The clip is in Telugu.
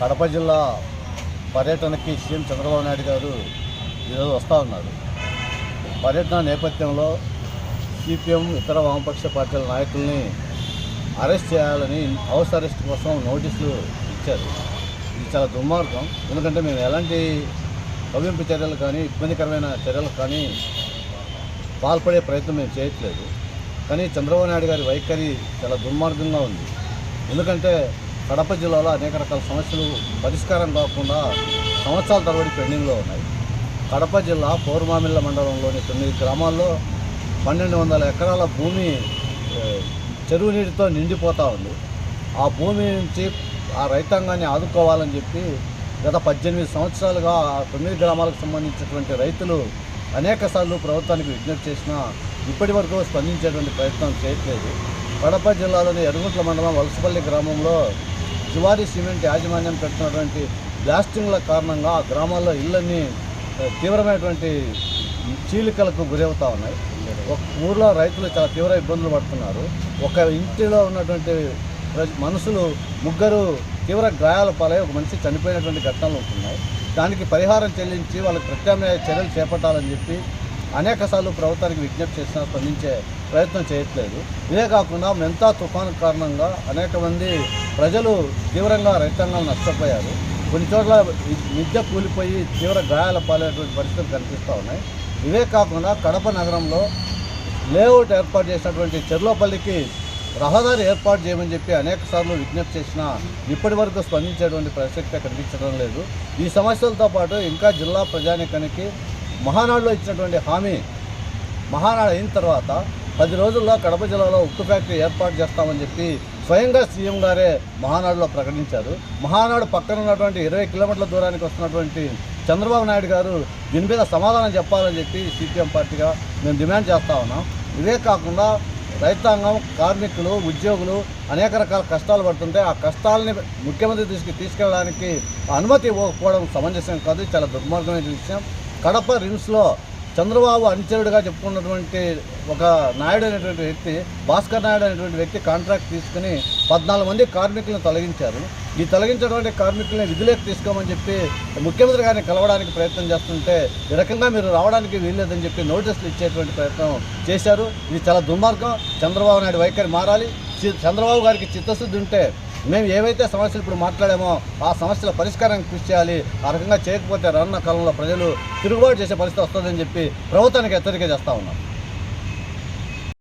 కడప జిల్లా పర్యటనకి సీఎం చంద్రబాబు నాయుడు గారు ఈరోజు వస్తూ ఉన్నారు. పర్యటన నేపథ్యంలో సిపిఎం ఇతర వామపక్ష పార్టీల నాయకుల్ని అరెస్ట్ చేయాలని హౌస్ అరెస్ట్ కోసం నోటీసులు ఇచ్చారు. ఇది చాలా దుర్మార్గం. ఎందుకంటే మేము ఎలాంటి కవింపు చర్యలు కానీ ఇబ్బందికరమైన చర్యలు కానీ పాల్పడే ప్రయత్నం మేము చేయట్లేదు. కానీ చంద్రబాబు నాయుడు గారి వైఖరి చాలా దుర్మార్గంగా ఉంది. ఎందుకంటే కడప జిల్లాలో అనేక రకాల సమస్యలు పరిష్కారం కాకుండా సంవత్సరాల తరబడి పెండింగ్లో ఉన్నాయి. కడప జిల్లా పౌర్మామిల్ల మండలంలోని తొమ్మిది గ్రామాల్లో పన్నెండు వందల ఎకరాల భూమి చెరువు నీటితో నిండిపోతూ ఉంది. ఆ భూమి నుంచి ఆ రైతాంగాన్ని ఆదుకోవాలని చెప్పి గత పద్దెనిమిది సంవత్సరాలుగా ఆ తొమ్మిది గ్రామాలకు సంబంధించినటువంటి రైతులు అనేక సార్లు ప్రభుత్వానికి విజ్ఞప్తి చేసినా ఇప్పటి వరకు స్పందించేటువంటి ప్రయత్నం చేయట్లేదు. కడప జిల్లాలోని ఎరుగుట్ల మండలం వలసపల్లి గ్రామంలో జువారి సిమెంట్ యాజమాన్యం పెట్టినటువంటి బ్లాస్టింగ్ల కారణంగా ఆ గ్రామాల్లో ఇళ్ళన్నీ తీవ్రమైనటువంటి చీలికలకు గురవుతూ ఉన్నాయి. ఒక ఊర్లో రైతులు చాలా తీవ్ర ఇబ్బందులు పడుతున్నారు. ఒక ఇంటిలో ఉన్నటువంటి మనుషులు ముగ్గురు తీవ్ర గాయాల పాలై ఒక మనిషి చనిపోయినటువంటి ఘటనలు ఉంటున్నాయి. దానికి పరిహారం చెల్లించి వాళ్ళకి ప్రత్యామ్నాయ చర్యలు చేపట్టాలని చెప్పి అనేక సార్లు ప్రభుత్వానికి విజ్ఞప్తి చేసినా స్పందించే ప్రయత్నం చేయట్లేదు. ఇదే కాకుండా మెంతా తుఫాను కారణంగా అనేక మంది ప్రజలు తీవ్రంగా రైతాంగాలు నష్టపోయారు. కొన్ని చోట్ల విద్య కూలిపోయి తీవ్ర గాయాల పాలైనటువంటి పరిస్థితులు కనిపిస్తూ ఉన్నాయి. ఇవే కాకుండా కడప నగరంలో లేఅవుట్ ఏర్పాటు చేసినటువంటి చెర్లోపల్లికి రహదారి ఏర్పాటు చేయమని చెప్పి అనేక సార్లు విజ్ఞప్తి చేసినా ఇప్పటి వరకు స్పందించేటువంటి ప్రసక్తి కనిపించడం లేదు. ఈ సమస్యలతో పాటు ఇంకా జిల్లా ప్రజానికానికి మహానాడులో ఇచ్చినటువంటి హామీ మహానాడు అయిన తర్వాత పది రోజుల్లో కడప జిల్లాలో ఉక్కు ఫ్యాక్టరీ ఏర్పాటు చేస్తామని చెప్పి స్వయంగా సీఎం గారే మహానాడులో ప్రకటించారు. మహానాడు పక్కన ఉన్నటువంటి ఇరవై కిలోమీటర్ల దూరానికి వస్తున్నటువంటి చంద్రబాబు నాయుడు గారు దీని మీద సమాధానం చెప్పాలని చెప్పి సిపిఎం పార్టీగా మేము డిమాండ్ చేస్తా ఉన్నాం. ఇవే కాకుండా రైతాంగం కార్మికులు ఉద్యోగులు అనేక రకాల కష్టాలు పడుతుంటే ఆ కష్టాలని ముఖ్యమంత్రి దృష్టికి తీసుకెళ్ళడానికి అనుమతి ఇవ్వకపోవడం సమంజసం కాదు. చాలా దుర్మార్గమైన విషయం. కడప రిమ్స్లో చంద్రబాబు అనుచరుడిగా చెప్పుకున్నటువంటి ఒక నాయుడు అనేటువంటి వ్యక్తి భాస్కర్ నాయుడు అనేటువంటి వ్యక్తి కాంట్రాక్ట్ తీసుకుని పద్నాలుగు మంది కార్మికులను తొలగించారు. ఈ తొలగించినటువంటి కార్మికుల్ని విధులకు తీసుకోమని చెప్పి ముఖ్యమంత్రి గారిని కలవడానికి ప్రయత్నం చేస్తుంటే ఈ రకంగా మీరు రావడానికి వీల్లేదని చెప్పి నోటీసులు ఇచ్చేటువంటి ప్రయత్నం చేశారు. ఇది చాలా దుర్మార్గం. చంద్రబాబు నాయుడు వైఖరి మారాలి. చంద్రబాబు గారికి చిత్తశుద్ధి ఉంటే మేము ఏవైతే సమస్యలు ఇప్పుడు మాట్లాడామో ఆ సమస్యల పరిష్కారానికి కృషి చేయాలి. ఆ రకంగా చేయకపోతే రానున్న కాలంలో ప్రజలు తిరుగుబాటు చేసే పరిస్థితి వస్తుందని చెప్పి ప్రభుత్వానికి హెచ్చరిక చేస్తూ ఉన్నాం.